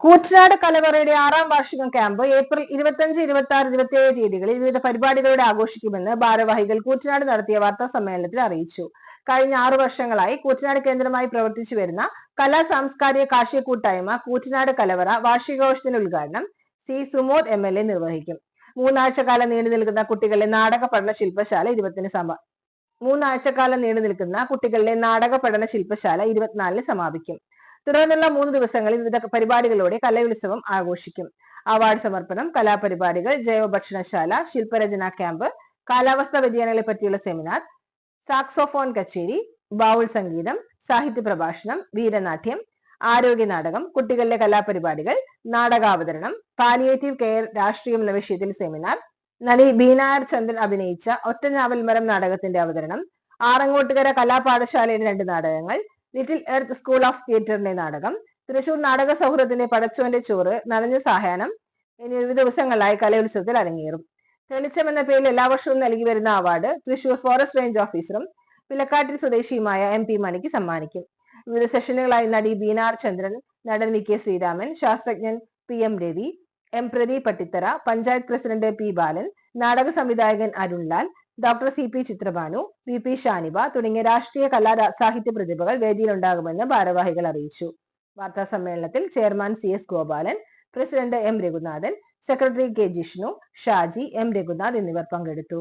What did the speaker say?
കൂറ്റനാട് കലവറയുടെ ആറാം വാർഷികം camp April ഇരുപത്തിയഞ്ച് ഇരുപത്തി ആറ് ഇരുപത്തിയേഴ് തീയതികളിൽ വിവിധ പരിപാടികളോടെ ആഘോഷിക്കുമെന്ന് ഭാരവാഹികൾ കൂറ്റനാട് നടത്തിയ വാർത്താ സമ്മേളനത്തിൽ അറിയിച്ചു. കഴിഞ്ഞ ആറു വർഷങ്ങളായി കൂറ്റനാട് കേന്ദ്രമായി പ്രവർത്തിച്ചു വരുന്ന കലാ സാംസ്കാരിക കാർഷിക കൂട്ടായ്മ കൂറ്റനാട് കലവറ വാർഷികാഘോഷത്തിന്റെ ഉദ്ഘാടനം C Sumod M L A നിർവഹിക്കും. മൂന്നാഴ്ചക്കാലം നീണ്ടു നിൽക്കുന്ന കുട്ടികളുടെ നാടക പഠന ശില്പശാല ഇരുപത്തിന് സമ മൂന്നാഴ്ചക്കാലം നീണ്ടു നിൽക്കുന്ന കുട്ടികളുടെ നാടക പഠന ശില്പശാല ഇരുപത്തിനാലിന് സമാപിക്കും. തുടർന്നുള്ള മൂന്ന് ദിവസങ്ങളിൽ വിവിധ പരിപാടികളോടെ കലയുത്സവം ആഘോഷിക്കും. അവാർഡ് സമർപ്പണം കലാപരിപാടികൾ ജൈവ ഭക്ഷണശാല ശില്പരചന ക്യാമ്പ് കാലാവസ്ഥാ വ്യതിയാനങ്ങളെ പറ്റിയുള്ള സെമിനാർ സാക്സോഫോൺ കച്ചേരി ബാവുൾ സംഗീതം സാഹിത്യ പ്രഭാഷണം വീരനാട്യം ആരോഗ്യ നാടകം കുട്ടികളിലെ കലാപരിപാടികൾ നാടകാവതരണം പാലിയേറ്റീവ് കെയർ രാഷ്ട്രീയം എന്ന വിഷയത്തിൽ സെമിനാർ നടി ബീനാർ ചന്ദ്രൻ അഭിനയിച്ച ഒറ്റ ഞാവൽമരം നാടകത്തിന്റെ അവതരണം ആറങ്ങോട്ടുകര കലാപാഠശാലയുടെ രണ്ട് നാടകങ്ങൾ ലിറ്റിൽ എർത്ത് സ്കൂൾ ഓഫ് തിയേറ്ററിന്റെ നാടകം തൃശൂർ നാടക സൗഹൃദത്തിന്റെ പടച്ചോന്റെ ചോറ് നനഞ്ഞ സഹായനം എന്നീ വിവിധ ദിവസങ്ങളായി കലോത്സവത്തിൽ അരങ്ങേറും. തെളിച്ചം എന്ന പേരിൽ എല്ലാ വർഷവും നൽകി വരുന്ന അവാർഡ് തൃശൂർ ഫോറസ്റ്റ് റേഞ്ച് ഓഫീസറും പിലക്കാട്ടിൽ സ്വദേശിയുമായ എം പി മണിക്ക് സമ്മാനിക്കും. വിവിധ സെഷനുകളായി നടി ബീനാർ ചന്ദ്രൻ നടൻ വി കെ ശ്രീരാമൻ ശാസ്ത്രജ്ഞൻ P M Ravi M Pradeep Pattithara panchayat president P Balan നാടക സംവിധായകൻ Arunlal doctor C P Chithrabhanu V P Shaniba തുടങ്ങിയ രാഷ്ട്രീയ കലാ സാഹിത്യ പ്രതിഭകൾ വേദിയിലുണ്ടാകുമെന്ന് ഭാരവാഹികൾ അറിയിച്ചു. വാർത്താ സമ്മേളനത്തിൽ chairman C S Gopalan president M Raghunathan secretary K Jishnu Shaji M Raghunath എന്നിവർ പങ്കെടുത്തു.